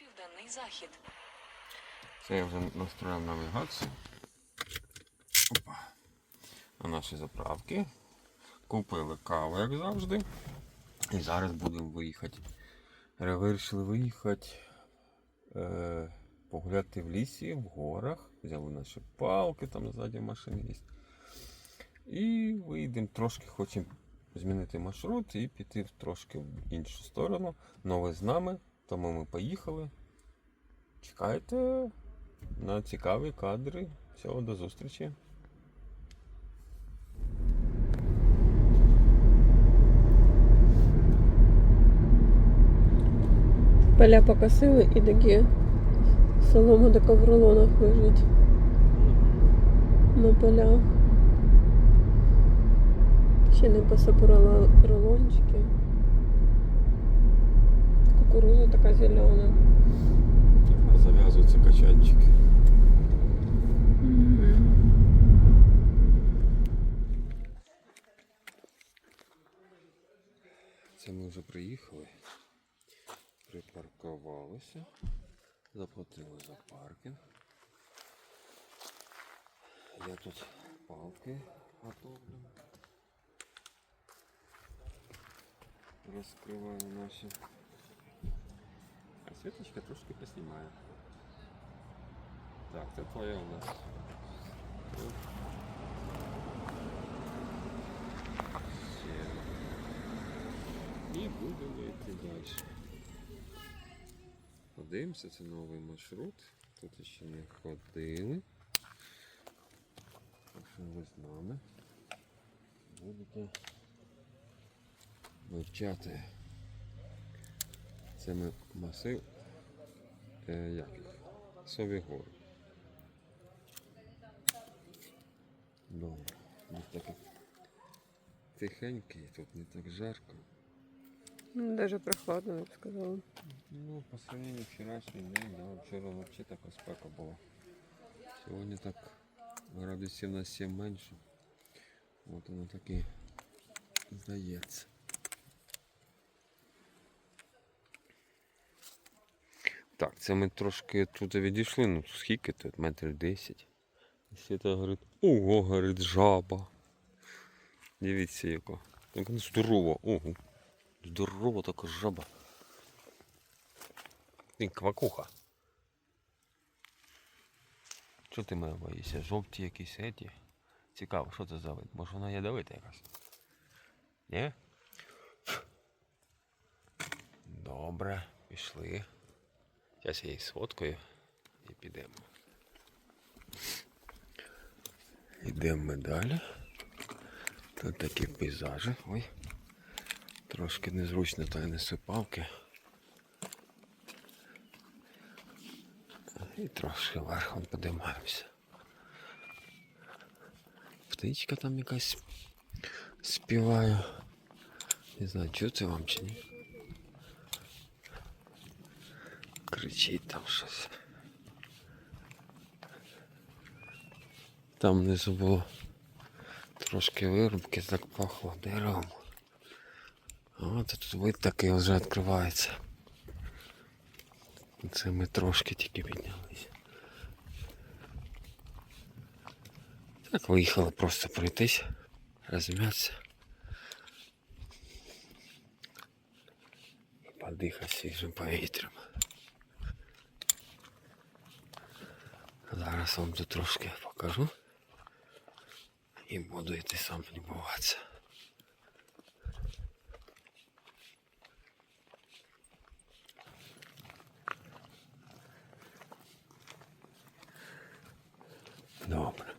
Південний захід. Це я вже настроїв навігацію. Опа. На наші заправки. Купили каву, як завжди. І зараз будемо виїхати. Вирішили виїхати е, погуляти в лісі, в горах. Взяли наші палки, там ззаді машини є. І вийдемо трошки, хочемо змінити маршрут і піти трошки в іншу сторону. Но ви з нами, тому ми поїхали. Чекайте на цікаві кадри. Всього до зустрічі. Поля покосили і такі солома така в рулонах лежить на полях. Ще не посапурала рулончики. Кукуруза така зелена. Зав'язуються качанчики. Це ми вже приїхали. Припаркувалися. Заплатили за паркінг. Я тут палки готовлю. Розкриваю наші. А світочка трошки поснімає. Так, це твоя у нас. І будемо йти далі. Подивимося, це новий маршрут. Тут ще не ходили. Так що ви з нами будете вивчати. Це ми масив е, як їх? Сові гори. Добре. Тут таке тихенький, тут не так жарко. Ну, Даже прохладно, я б сказала. Ну, по сравнению вчорашній день, да, вчора взагалі така спека була. Сьогодні так градусів на 7 менше. От воно так і здається. Так, це ми трошки тут відійшли, ну скільки тут, 10. І Світа говорить, ого, говорить, жаба. Дивіться яка. Так вона здорова, ого. Здорова така жаба. Ти квакуха. Що ти мене боїшся? Жовті якісь еті? Цікаво, що це за вид? Може вона ядовита якась? Ні? Добре, пішли. Зараз я її сфоткаю і підемо. Йдемо ми далі. Тут такі пейзажі. Ой. Трошки незручно та й неси палки. І трошки верхом подимаємося. Птичка там якась співає. Не знаю, чути вам чи ні. Кричить там щось. Там внизу було трошки вирубки, так пахло деревом. А От тут вид такий вже відкривається. Це ми трошки тільки піднялися. Так, виїхали просто пройтись, розм'ятися. І подихати свіжим повітрям. Зараз вам тут трошки покажу. І буду йти сам любуватися. Добре.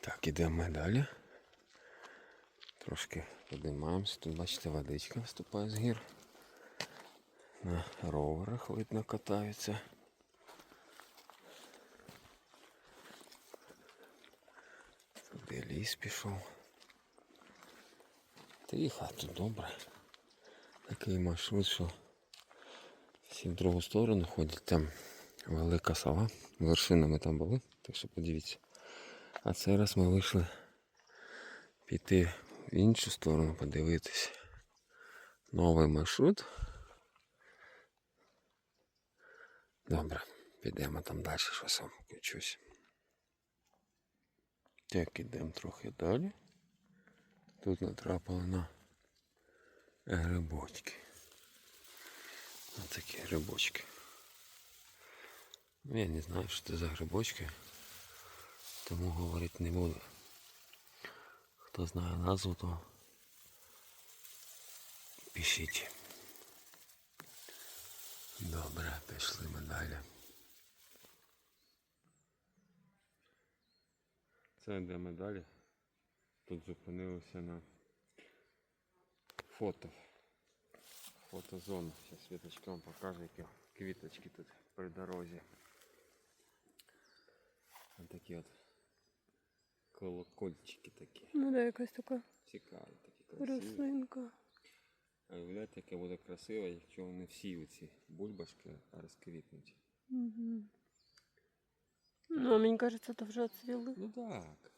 Так, ідемо ми далі. Трошки підіймаємося. Тут бачите, водичка вступає з гір. На роверах видно катаються. Туди ліс пішов. Тихо, тут добре. Такий маршрут, що всі в другу сторону ходять. Там велика сова. Вершинами там були, так що подивіться. А цей раз ми вийшли піти в іншу сторону, подивитись. Новий маршрут. Добре, підемо там далі, що сам включусь. Так, ідемо трохи далі. Тут натрапили на грибочки. Ось такі грибочки. Ну, я не знаю, що це за грибочки, тому говорити не буду. Хто знає назву, то пишіть. Добре, пішли ми далі. Це йдемо далі. Тут зупинилися на фото. Фотозона. Зараз Світочка вам покаже, які квіточки тут при дорозі. Ось такі от колокольчики такі. Ну да, якась така Цікаві, такі красиві. рослинка. А уявляєте, яке буде красиво, якщо вони всі оці бульбашки розквітнуть. Угу. Ну, а мені кажется, это вже цвіли. Ну так.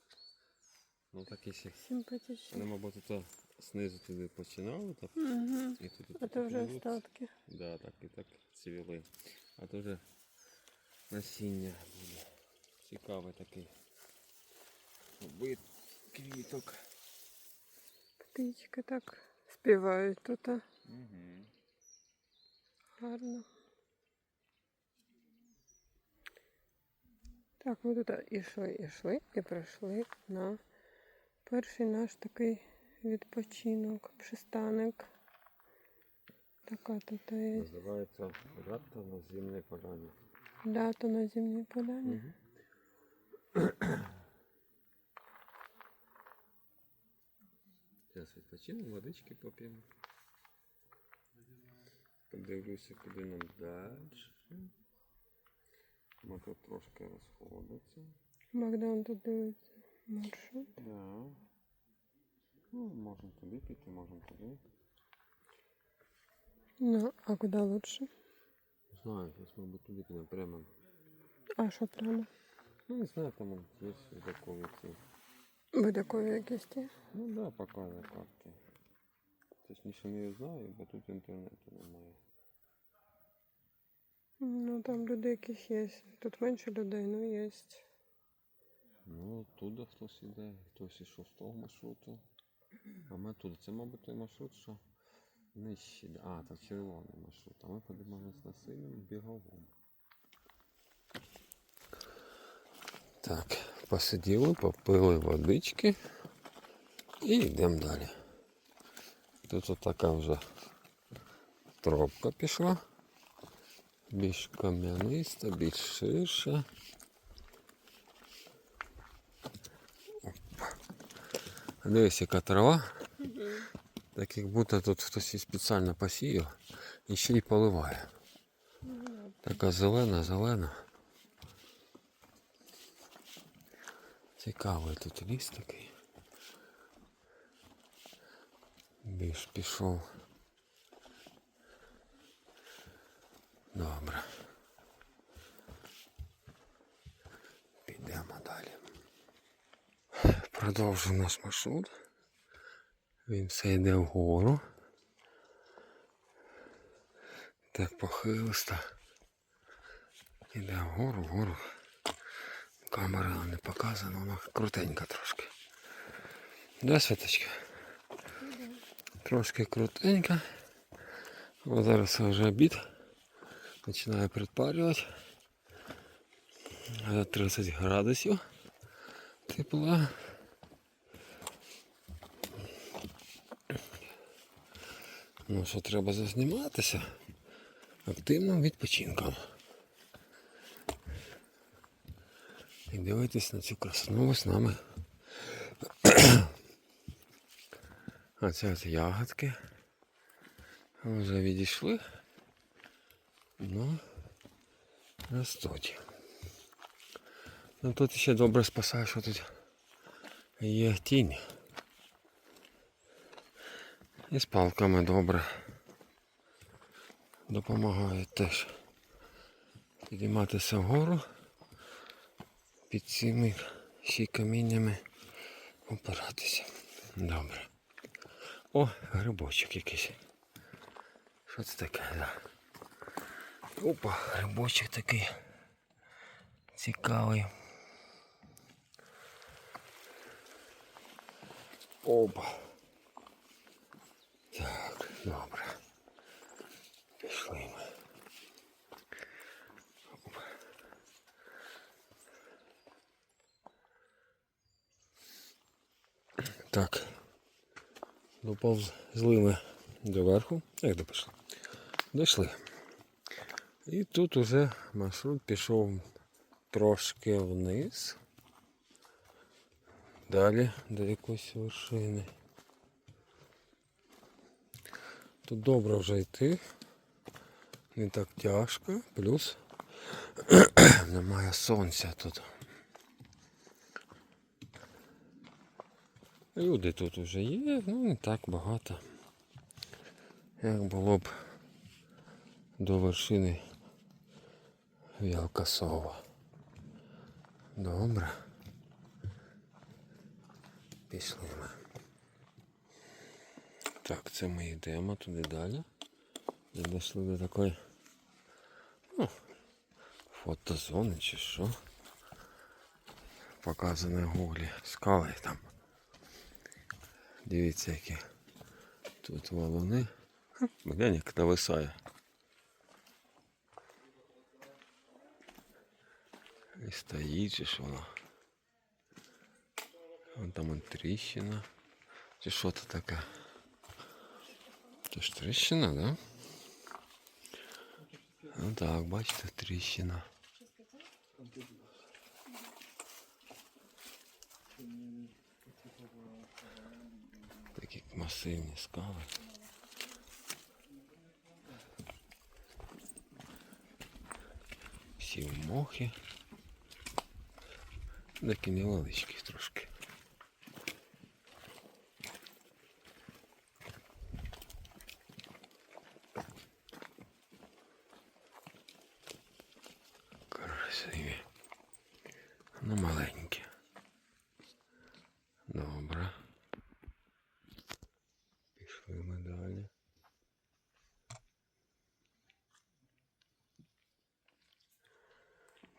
Ну так і ще. Симпатично. Вони, мабуть, то знизу туди починали, так, Угу. і тут А то вже тут- остатки. Да, так і так цвіли. А то вже насіння буде. Цікавий такий вид квіток. Птички так співають тут. а. Угу. Гарно. Так, ми тут ішли, ішли і прийшли на перший наш такий відпочинок, пристанок. Така тут є Називається Ратта на зимній поляні. дата на зимній поляні. Зараз відпочинемо, водички поп'ємо. Подивлюся, куди нам далі. Ми тут трошки розходиться. Богдан тут дивиться маршрут. Да. Ну, можемо туди піти, можемо туди. Ну, а куди лучше? Не знаю, зараз, мабуть, туди підемо прямо. А що прямо? Ну, не знаю, там є такові ці. Видакові якісь ті. Ну да, показує карти. Точніше не знаю, бо тут інтернету немає. Ну там люди якісь є. Тут менше людей, ну є. Ну, туди хтось іде, хтось ішов з того маршруту. А ми туди. Це, мабуть, той маршрут, що нижче. А, це червоний маршрут. А ми подивимося на синьому біговому. Так, посиділи, попили водички і йдемо далі. Тут така вже тропка пішла. Більш кам'яниста, більш ширша. Дивись, яка трава. Так як будто тут хтось її спеціально посіяв і ще й поливає. Така зелена, зелена. Цікавий тут ліс такий. Більш пішов. Добре. Підемо далі. Продовжуємо наш маршрут. Він все йде вгору. Так похилисто. Іде вгору, вгору. Камера не показана, вона крутенька трошки. Да, Святочка? Трошки крутенька. О, зараз вже обід. Починає підпарювати. Е, 30 градусів тепла. Ну що треба зазніматися активним відпочинком. Дивитись на цю красу. Ну, з нами. А це от ягодки. Вже відійшли. Ну, ростуть. Ну тут ще добре спасає, що тут є тінь. І з палками добре. Допомагають теж підійматися вгору під цими ще каміннями опиратися. Добре. О, грибочок якийсь. Що це таке? Да. Опа, грибочок такий цікавий. Опа. Так, добре. Пішли Так. Доповзли ми доверху. Як допішли? Дійшли. І тут уже маршрут пішов трошки вниз. Далі до якоїсь вершини. Тут добре вже йти. Не так тяжко. Плюс немає сонця тут. Люди тут вже є, ну не так багато. Як було б до вершини Вілкасова. Добре. Пішли ми. Так, це ми йдемо туди далі. І дійшли до такої ну, фотозони чи що. Показані гуглі. Скали там. Дивіться, які тут валуни. Ха, Глянь, як нависає. І стоїть же ж воно. Вон там он тріщина. Чи що це таке? Це ж тріщина, да? Ну так, бачите, тріщина. масивні скали. Всі в мохи. Такі невеличкі трошки.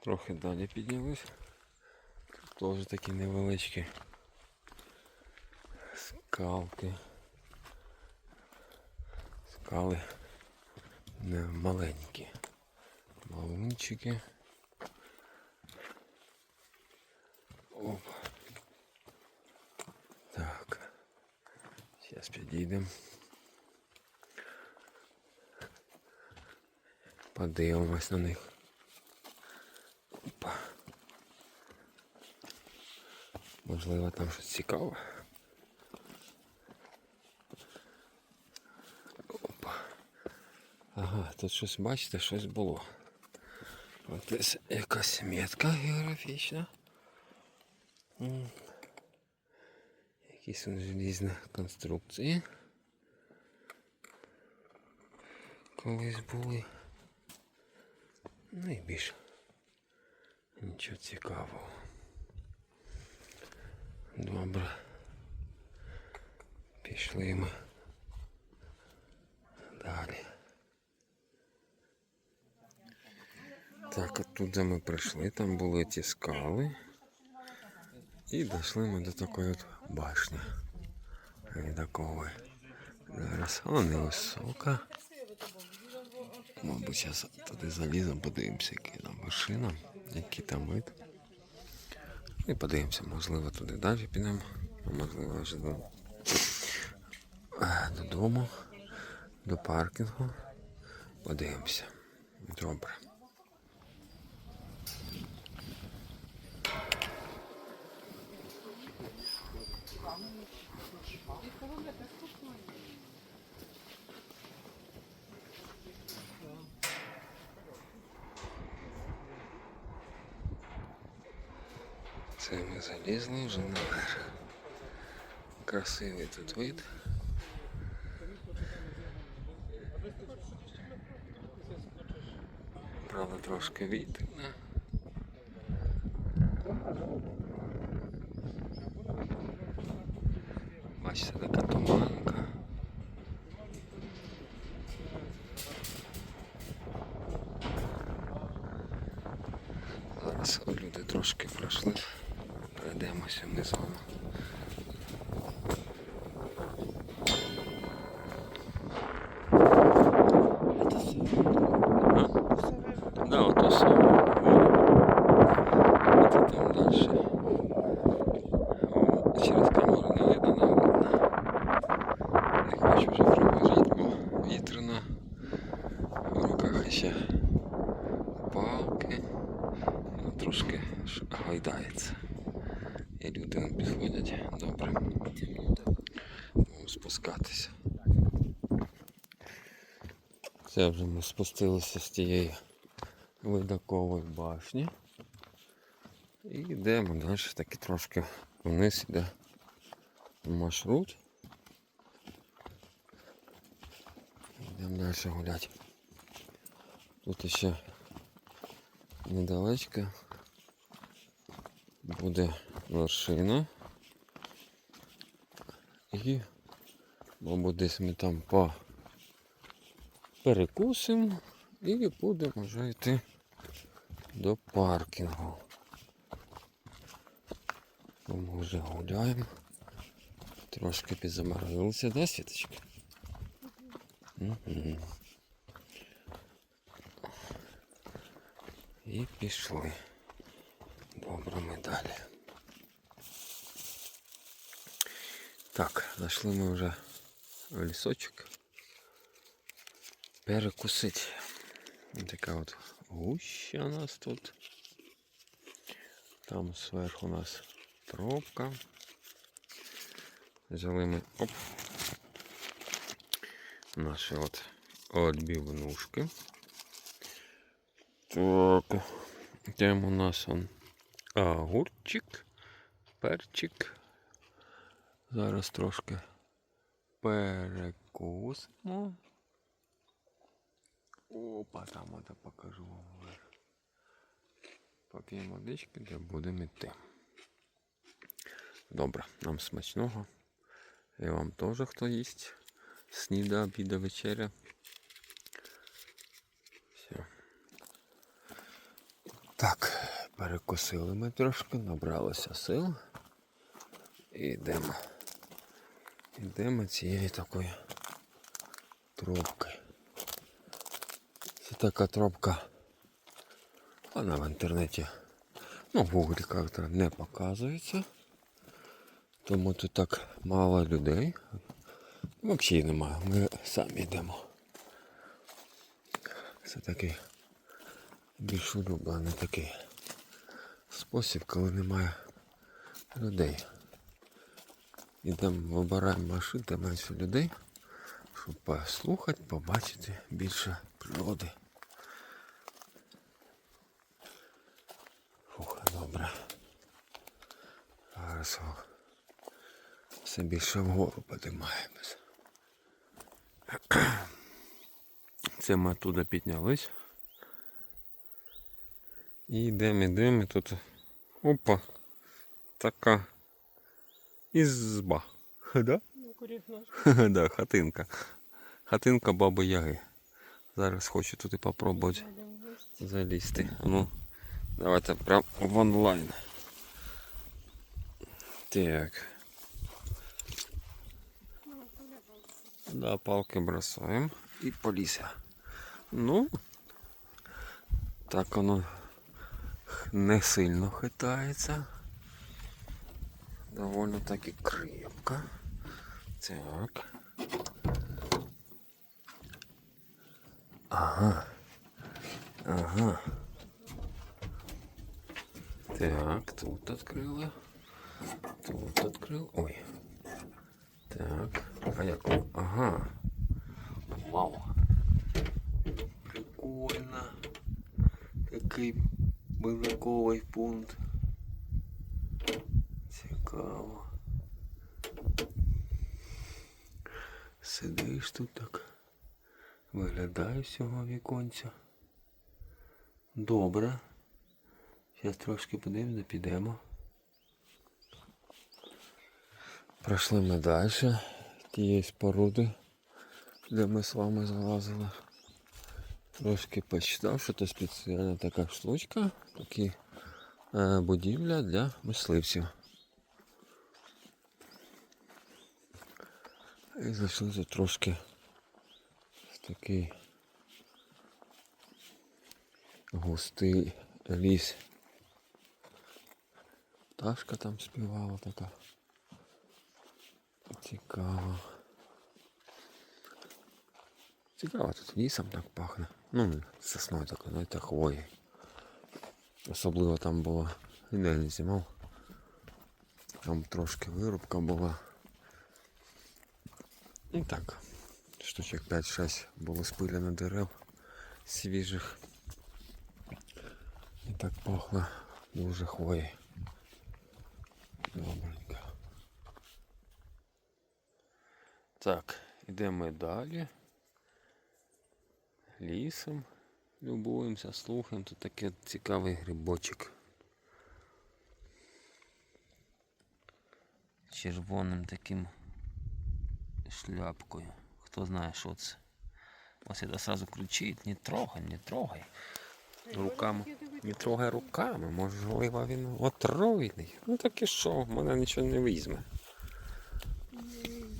Трохи далі піднялись. Тут теж такі невеличкі скалки. Скали не маленькі. Балунчики. Оп. Так. Зараз підійдемо. Подивимось на них. Можливо, там щось цікаве. Опа. Ага, тут щось бачите, щось було. Ось якась метка географічна. Якісь желізні конструкції. Колись були. Ну і більше. Нічого цікавого. Добре. Пішли ми. Далі. Так, оттуда ми прийшли, там були ті скали. І дійшли ми до такої от башні. Ледокової. Зараз вона невисока. Мабуть, зараз туди заліземо, подивимося, які там вершина, який там вид. І подивимося, можливо, туди далі підемо, можливо вже до, е, додому, до паркінгу. Подивимося. Добре. Це ми залізли вже наверх. Красивий тут вид. Правда, трошки вітер. Да? Бачите, така туманка. трошки пройшли. Пройдемося ми з вами. А? Да, ото саме. Це там дальше. О, Через камеру не видно, не видно. Не хочу вже приближати, бо вітряна. В руках ще палки. Воно трошки ж гойдається. І люди не підходять. Добре. Будемо спускатися. Це вже ми спустилися з тієї видакової башні. І йдемо далі таки трошки вниз іде маршрут. Йдемо далі гуляти. Тут ще недалечко буде вершина. І, мабуть, десь ми там по перекусимо і будемо вже йти до паркінгу. Ми вже гуляємо. Трошки підзаморозилися, да, Світочка? Угу. І пішли. Добре, ми далі. Так, зайшли ми вже в лісочок. Перекусити. Така от гуща у нас тут. Там зверху у нас тропка. Взяли ми оп. Наші от отбивнушки. Так. Там у нас он огурчик, перчик. Зараз трошки перекусимо. Опа, там это покажу вам. Поп'ємо водички, де будемо йти. Добре, нам смачного. І вам теж хто їсть. Сніда, обіда, вечеря. Все. Так, перекусили ми трошки, набралося сил. І йдемо. Йдемо цією такою тропкою. Це така тропка. Вона в інтернеті, ну, в гуглі як-то не показується. Тому тут так мало людей. Взагалі немає. Ми самі йдемо. Це такий більш улюблений такий спосіб, коли немає людей. Ідемо, вибираємо машин, де менше людей, щоб послухати, побачити більше природи. Фух, добре. Зараз все більше вгору підіймаємось. Це ми оттуда піднялись. І йдемо, йдемо, тут опа, така ізба. Да? Ну, да, хатинка. Хатинка баби Яги. Зараз хочу туди попробувати залізти. Ну, давайте прям в онлайн. Так. Да, палки бросаємо і полізя. Ну, так воно не сильно хитається. Довольно таки крепко. Так. Ага. Ага. Так, тут открыла. Тут открыл. Ой. Так. А? Ага. Вау. Прикольно. Такий билаковий пункт. Цікаво. Сидиш тут так. Виглядає з цього віконця. Добре. Зараз трошки подивимося, підемо. Пройшли ми далі. Тієї споруди, де ми з вами залазили. Трошки почитав, що це спеціальна така штучка. Такі е, будівля для мисливців. І зайшли тут трошки в такий густий ліс. Пташка там співала така. Цікаво. Цікаво, тут лісом так пахне. Ну, сосною такою, ну це хвої. Особливо там було, ніде не знімав. Там трошки вирубка була. І так, штучок 5-6 було спилено дерев свіжих. І так пахло дуже хвої. Добренько. Так, йдемо далі. Лісом любуємося, слухаємо. Тут такий цікавий грибочок. Червоним таким шляпкою. Хто знає, що це. Ось це сразу кричить, не трогай, не трогай. Руками. Не трогай руками, можливо він отруйний. Ну так і що, в мене нічого не візьме.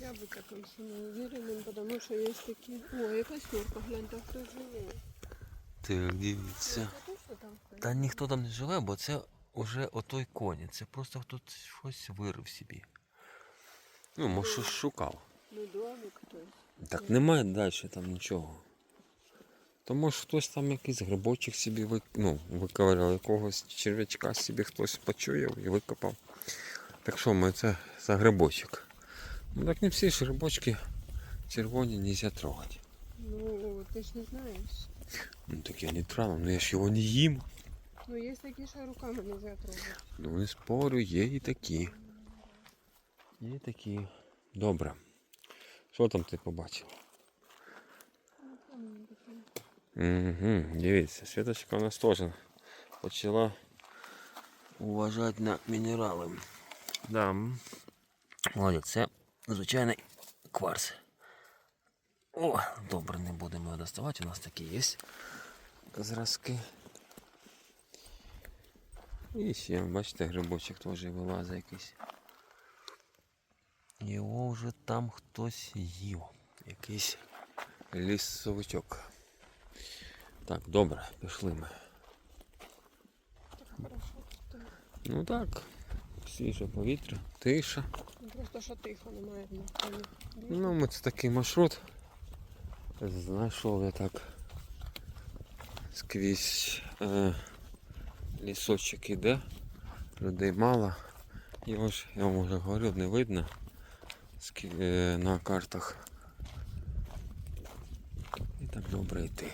Я би таким не уверенным, потому що є такі. О, якась норка, глянь, там хтось живе. Так, дивіться. Та ніхто там не живе, бо це вже отой коні. Це просто хтось щось вирив собі. Ну, може щось шукав. Ну, домик хтось. Так немає далі там нічого. То може хтось там якийсь грибочок собі вик... ну, виковиряв, якогось черв'ячка собі хтось почуяв і викопав. Так що ми це за грибочок. Ну так не всі ж грибочки червоні нельзя трогати. Ну, ти ж не знаєш. Ну так я не трону, ну я ж його не їм. Ну, є такі, що руками не трогати. Ну не спорю, є і такі. Є і такі. Добре. Що там ти побачив? Угу, дивіться, Світочка у нас теж почала уважати на мінерали. Да. Молодець, це звичайний кварц. О, добре, не будемо його доставати, у нас такі є зразки. І ще, бачите, грибочок теж вилазить якийсь. Його вже там хтось їв. Якийсь лісовичок. Так, добре, пішли ми. Ну так, свіже повітря, тиша. Просто що тихо, немає. Ну, ми це такий маршрут. Знайшов я так скрізь е, лісочок іде, людей мало. Його ж, я вам вже говорив, не видно на картах. І так добре йти.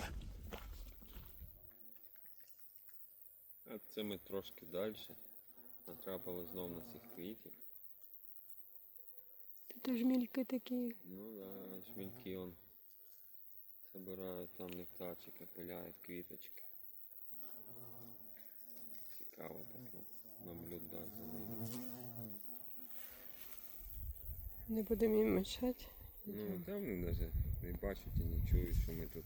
А це ми трошки далі. Натрапили знов на цих квітів. Це ж мільки такі. Ну да, шмельки он собирають там нектарчики, пиляють квіточки. Цікаво так ну, наблюдати за ними. Не будемо їм мешати. Ну, там вони навіть не бачать і не чують, що ми тут.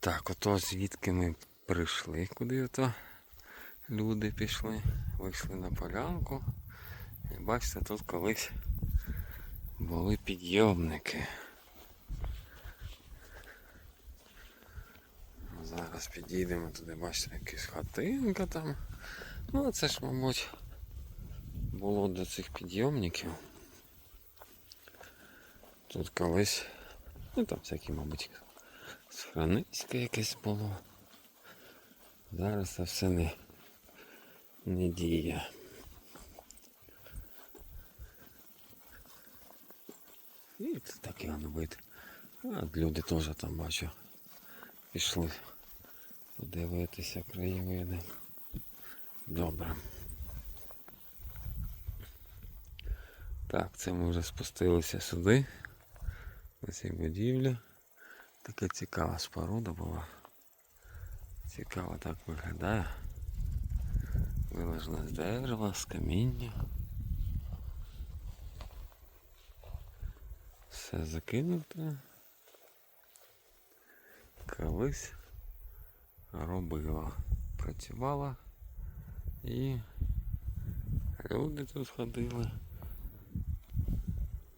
Так, ото звідки ми прийшли, куди ото люди пішли, вийшли на полянку. І бачите, тут колись були підйомники. Зараз підійдемо туди, бачите, якась хатинка там. Ну, а це ж, мабуть, було до цих підйомників. Тут колись, ну там всякі, мабуть, схронисько якесь було. Зараз це все не, не діє. І це такий воно вид. А люди теж там бачу. Пішли подивитися краєвиди. Добре. Так, це ми вже спустилися сюди. На цій будівлі. Така цікава споруда була. Цікаво так виглядає. Виложена з дерева, з каміння. Все закинуто. Колись робила. Працювала І люди тут ходили.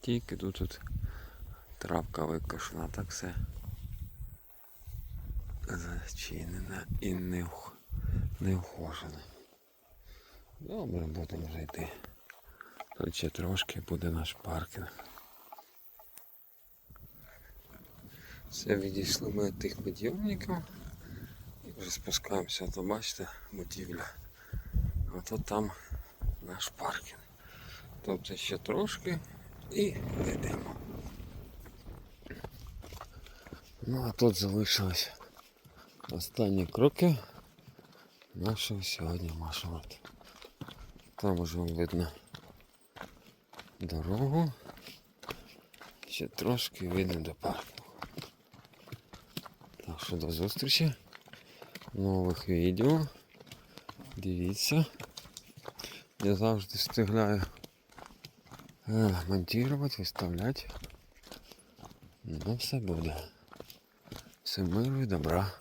Тільки тут, тут травка викошена, так все зачинена і не, ух- не ухожена. Добре, будемо вже йти. Тут ще трошки буде наш паркінг. Все, відійшли ми тих підйомників. І вже спускаємося, то бачите, будівля. А то там наш паркінг. Тобто ще трошки і йдемо. Ну а тут залишилось останні кроки нашого сьогодні маршруту. Там уже видно дорогу. Ще трошки видно до парку. Так що до зустрічі в нових відео. Дивіться. Я завжди встигаю е, монтувати, виставляти. Ну все буде. Все миру і добра.